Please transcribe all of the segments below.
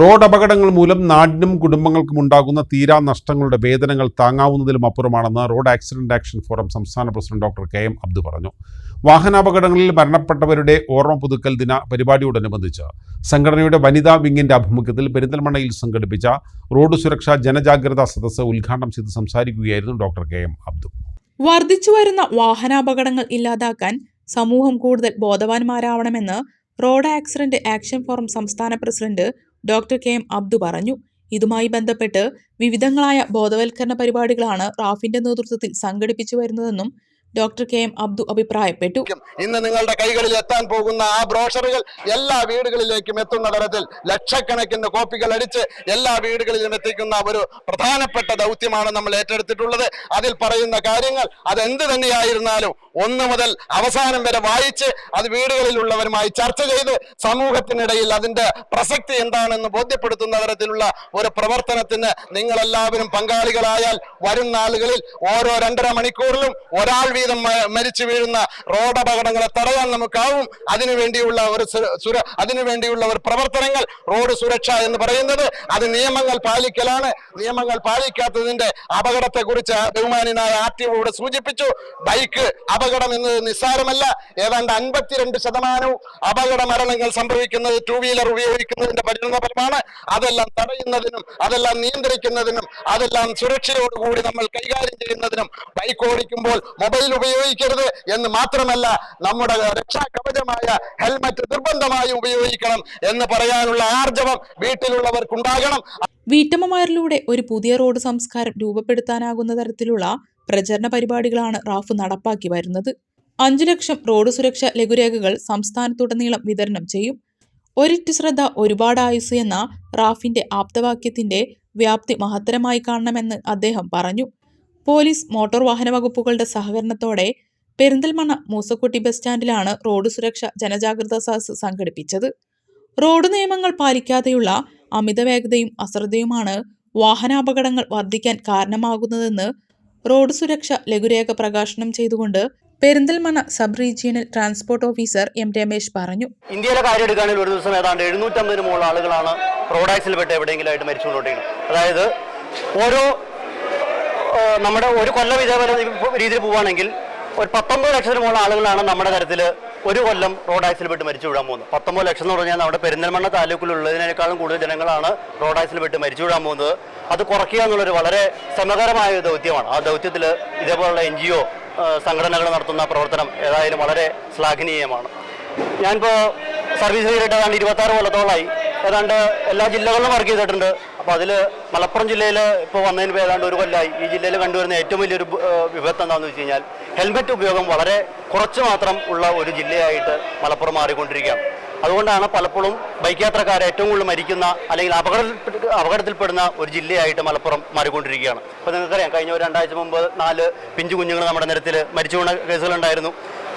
Road അപകടങ്ങൾ മൂലം നാടിനും കുടുംബങ്ങൾക്കും ഉണ്ടാകുന്ന തീരാ നഷ്ടങ്ങളുടെ വേദനകൾ താങ്ങാവുന്നതിലും അപ്പുറമാണെന്ന് റോഡ് ആക്സിഡന്റ് ആക്ഷൻ ഫോറം സംസ്ഥാന president doctor K M Abdu പറഞ്ഞു. വാഹനാപകടങ്ങളിൽ മരണപ്പെട്ടവരുടെ ഓർമ്മ പുതുക്കൽ ദിന പരിപാടിയോടനുബന്ധിച്ച് സംഘടനയുടെ വനിതാ വിങ്ങിന്റെ ആഭിമുഖ്യത്തിൽ പെരിന്തൽമണ്ണയിൽ സംഘടിപ്പിച്ച റോഡ് സുരക്ഷാ ജനജാഗ്രതാ സദസ്സ് ഉദ്ഘാടനം ചെയ്ത് സംസാരിക്കുകയായിരുന്നു ഡോക്ടർ കെ എം അബ്ദു. വർദ്ധിച്ചു വരുന്ന വാഹനാപകടങ്ങൾ ഇല്ലാതാക്കാൻ സമൂഹം കൂടുതൽ ബോധവാന്മാരാവണമെന്ന് റോഡ് ആക്സിഡന്റ് ആക്ഷൻ ഫോറം സംസ്ഥാന president doctor K M Abdu പറഞ്ഞു. ഇതുമായി ബന്ധപ്പെട്ട് വിവിധങ്ങളായ ബോധവൽക്കരണ പരിപാടികളാണ് റാഫിന്റെ നേതൃത്വത്തിൽ സംഘടിപ്പിച്ചു വരുന്നതെന്നും ഡോക്ടർ കെ എം അബ്ദു അഭിപ്രായപ്പെട്ടു. ഇന്ന് നിങ്ങളുടെ കൈകളിൽ എത്താൻ പോകുന്ന ആ ബ്രോഷറുകൾ എല്ലാ വീടുകളിലേക്കും എത്തുന്ന തരത്തിൽ ലക്ഷക്കണക്കിന് കോപ്പികൾ അടിച്ച് എല്ലാ വീടുകളിലും എത്തിക്കുന്ന ഒരു പ്രധാനപ്പെട്ട ദൗത്യമാണ് നമ്മൾ ഏറ്റെടുത്തിട്ടുള്ളത്. അതിൽ പറയുന്ന കാര്യങ്ങൾ അതെന്ത് തന്നെയായിരുന്നാലും ഒന്ന് മുതൽ അവസാനം വരെ വായിച്ച് അത് വീടുകളിലുള്ളവരുമായി ചർച്ച ചെയ്ത് സമൂഹത്തിനിടയിൽ അതിന്റെ പ്രസക്തി എന്താണെന്ന് ബോധ്യപ്പെടുത്തുന്ന തരത്തിലുള്ള ഒരു പ്രവർത്തനത്തിന് നിങ്ങളെല്ലാവരും പങ്കാളികളായാൽ വരും നാളുകളിൽ ഓരോ രണ്ടര മണിക്കൂറിലും ഒരാൾ മ- മരിച്ചു വീഴുന്ന റോഡപകടങ്ങളെ തടയാൻ നമുക്കാവും. അതിനുവേണ്ടിയുള്ള ഒരു സുര അതിനുവേണ്ടിയുള്ള ഒരു പ്രവർത്തനങ്ങൾ റോഡ് സുരക്ഷ എന്ന് പറയുന്നത്. അത് നിയമങ്ങൾ പാലിക്കലാണ്. നിയമങ്ങൾ പാലിക്കാത്തതിന്റെ അപകടത്തെ കുറിച്ച് ബഹുമാനായ ടി ഇവിടെ സൂചിപ്പിച്ചു. ബൈക്ക് അപകടം എന്നത് നിസ്സാരമല്ല. ഏതാണ്ട് അൻപത്തിരണ്ട് ശതമാനവും അപകട മരണങ്ങൾ സംഭവിക്കുന്നത് ടൂ വീലർ ഉപയോഗിക്കുന്നതിന്റെ പരിണതഫലമാണ്. അതെല്ലാം തടയുന്നതിനും അതെല്ലാം നിയന്ത്രിക്കുന്നതിനും അതെല്ലാം സുരക്ഷയോടുകൂടി നമ്മൾ കൈകാര്യം ചെയ്യുന്നതിനും ബൈക്ക് ഓടിക്കുമ്പോൾ മൊബൈൽ ഉപയോഗിക്കരുത് എന്ന് മാത്രമല്ല നമ്മുടെ രക്ഷാ കവചമായ ഹെൽമറ്റ് നിർബന്ധമായി ഉപയോഗിക്കണം എന്ന് പറയാനുള്ള ആർജവം വീട്ടിലുള്ളവർക്കുണ്ടാകണം. വീട്ടമ്മമാരിലൂടെ ഒരു പുതിയ റോഡ് സംസ്കാരം രൂപപ്പെടുത്താനാകുന്ന തരത്തിലുള്ള പ്രചരണ പരിപാടികളാണ് റാഫ് നടപ്പാക്കി വരുന്നത്. അഞ്ചു ലക്ഷം റോഡ് സുരക്ഷ ലഘുരേഖകൾ സംസ്ഥാനത്തുടനീളം വിതരണം ചെയ്യും. ഒരിറ്റു ശ്രദ്ധ ഒരുപാട് ആയുസ് എന്ന റാഫിന്റെ ആപ്തവാക്യത്തിന്റെ വ്യാപ്തി മഹത്തരമായി കാണണമെന്ന് അദ്ദേഹം പറഞ്ഞു. പോലീസ് മോട്ടോർ വാഹന വകുപ്പുകളുടെ സഹകരണത്തോടെ പെരിന്തൽമണ്ണ മൂസക്കുട്ടി ബസ് സ്റ്റാൻഡിലാണ് റോഡ് സുരക്ഷ ജനജാഗ്രതാ സദസ് സംഘടിപ്പിച്ചത്. റോഡ് നിയമങ്ങൾ പാലിക്കാതെയുള്ള അമിത വേഗതയും അശ്രദ്ധയുമാണ് വാഹനാപകടങ്ങൾ വർദ്ധിക്കാൻ കാരണമാകുന്നതെന്ന് റോഡ് സുരക്ഷ ലഘുരേഖ പ്രകാശനം ചെയ്തുകൊണ്ട് Perinthalmanna sub regional transport officer M Ramesh പറഞ്ഞു. ഇന്ത്യയിലെ കാര്യം എടുക്കുകയാണെങ്കിൽ ഒരു ദിവസം ഏതാണ്ട് എഴുന്നൂറ്റമ്പതിന് മുകളിൽ ആളുകളാണ് റോഡ് ആക്സിൽ പെട്ട് എവിടെയെങ്കിലും ആയിട്ട് മരിച്ചുകൊണ്ടിരിക്കുന്നത്. അതായത് ഓരോ നമ്മുടെ ഒരു കൊല്ലം ഇതേപോലെ രീതിയിൽ പോവുകയാണെങ്കിൽ ഒരു പത്തൊമ്പത് ലക്ഷത്തിന് മുകളിൽ ആളുകളാണ് നമ്മുടെ തരത്തിൽ ഒരു കൊല്ലം റോഡ് ആക്സിൽ പെട്ട് മരിച്ചു വിടാൻ പോകുന്നത്. പത്തൊമ്പത് ലക്ഷം എന്ന് പറഞ്ഞാൽ നമ്മുടെ പെരിന്തൽമണ്ണ താലൂക്കിലുള്ളതിനേക്കാളും കൂടുതൽ ജനങ്ങളാണ് റോഡ് ആക്സിൽ പെട്ട് മരിച്ചു വിടാൻ പോകുന്നത്. അത് കുറയ്ക്കുക എന്നുള്ളൊരു വളരെ ശ്രമകരമായ ഒരു ദൗത്യമാണ്. ആ ദൗത്യത്തിൽ ഇതേപോലുള്ള എൻ ജി ഒ സംഘടനകൾ നടത്തുന്ന പ്രവർത്തനം ഏതായാലും വളരെ ശ്ലാഘനീയമാണ്. ഞാനിപ്പോൾ സർവീസ് ചെയ്തിട്ട് ഏതാണ്ട് ഇരുപത്താറ് കൊല്ലത്തോളമായി ഏതാണ്ട് എല്ലാ ജില്ലകളിലും വർക്ക് ചെയ്തിട്ടുണ്ട്. അപ്പോൾ അതിൽ മലപ്പുറം ജില്ലയിൽ ഇപ്പോൾ വന്നതിന് ഏതാണ്ട് ഒരു കൊല്ലമായി ഈ ജില്ലയിൽ കണ്ടുവരുന്ന ഏറ്റവും വലിയൊരു വിപത്ത് എന്താണെന്ന് വെച്ച് കഴിഞ്ഞാൽ ഹെൽമെറ്റ് ഉപയോഗം വളരെ കുറച്ച് മാത്രം ഉള്ള ഒരു ജില്ലയായിട്ട് മലപ്പുറം മാറിക്കൊണ്ടിരിക്കുകയാണ്. അതുകൊണ്ടാണ് പലപ്പോഴും ബൈക്ക് യാത്രക്കാർ ഏറ്റവും കൂടുതൽ മരിക്കുന്ന അല്ലെങ്കിൽ അപകടത്തിൽ അപകടത്തിൽപ്പെടുന്ന ഒരു ജില്ലയായിട്ട് മലപ്പുറം മാറിക്കൊണ്ടിരിക്കുകയാണ്. അപ്പോൾ നിങ്ങൾക്കറിയാം കഴിഞ്ഞ ഒരു രണ്ടാഴ്ച മുമ്പ് നാല് പിഞ്ചു കുഞ്ഞുങ്ങൾ നമ്മുടെ നിരത്തിൽ മരിച്ചു വീണ കേസുകളുണ്ടായിരുന്നു.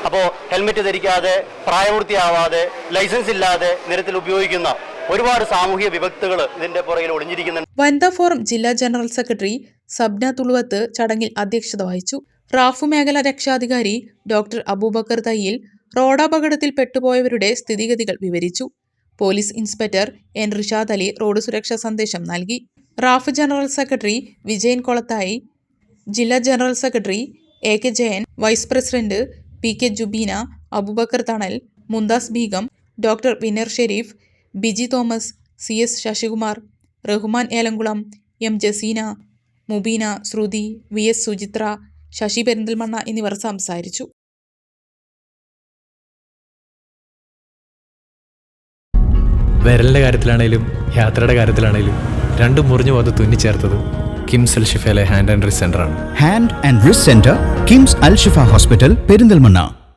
അപ്പോൾ ഹെൽമെറ്റ് ധരിക്കാതെ പ്രായപൂർത്തിയാവാതെ ലൈസൻസ് ഇല്ലാതെ നിരത്തിൽ ഉപയോഗിക്കുന്ന ഒരുപാട് സാമൂഹ്യ വിഭക്തകൾ ഇതിന്റെ പുറകിൽ ഒളിഞ്ഞിരിക്കുന്നുണ്ട്. വനിതാ ഫോറം ജില്ലാ ജനറൽ സെക്രട്ടറി സബ്ന തുളുവത്ത് ചടങ്ങിൽ അധ്യക്ഷത വഹിച്ചു. റാഫു മേഖല രക്ഷാധികാരി ഡോക്ടർ അബൂബക്കർ തയ്യിൽ റോഡപകടത്തിൽ പെട്ടുപോയവരുടെ സ്ഥിതിഗതികൾ വിവരിച്ചു. Police inspector N Rishad Ali road സുരക്ഷാ സന്ദേശം നൽകി. RAF general secretary Vijayan Kolathayi. ജില്ലാ general secretary A K Jayan vice president P K Jubeena Abubakar Thanal Mumtaz Begum doctor Vinar Sharif Biji Thomas C S Sasikumar Rahman Elamkulam M Jaseena Mubeena Shruthi V S Suchitra Sasi Perinthalmanna എന്നിവർ സംസാരിച്ചു. വിരലിന്റെ കാര്യത്തിലാണേലും യാത്രയുടെ കാര്യത്തിലാണേലും രണ്ടും മുറിഞ്ഞു പോകാതെ തുന്നിച്ചേർത്തത് കിംസ് അൽ ഷിഫയിലെ hand and wrist സെന്ററാണ് hand and wrist centre KIMS Al Shifa hospital Perinthalmanna.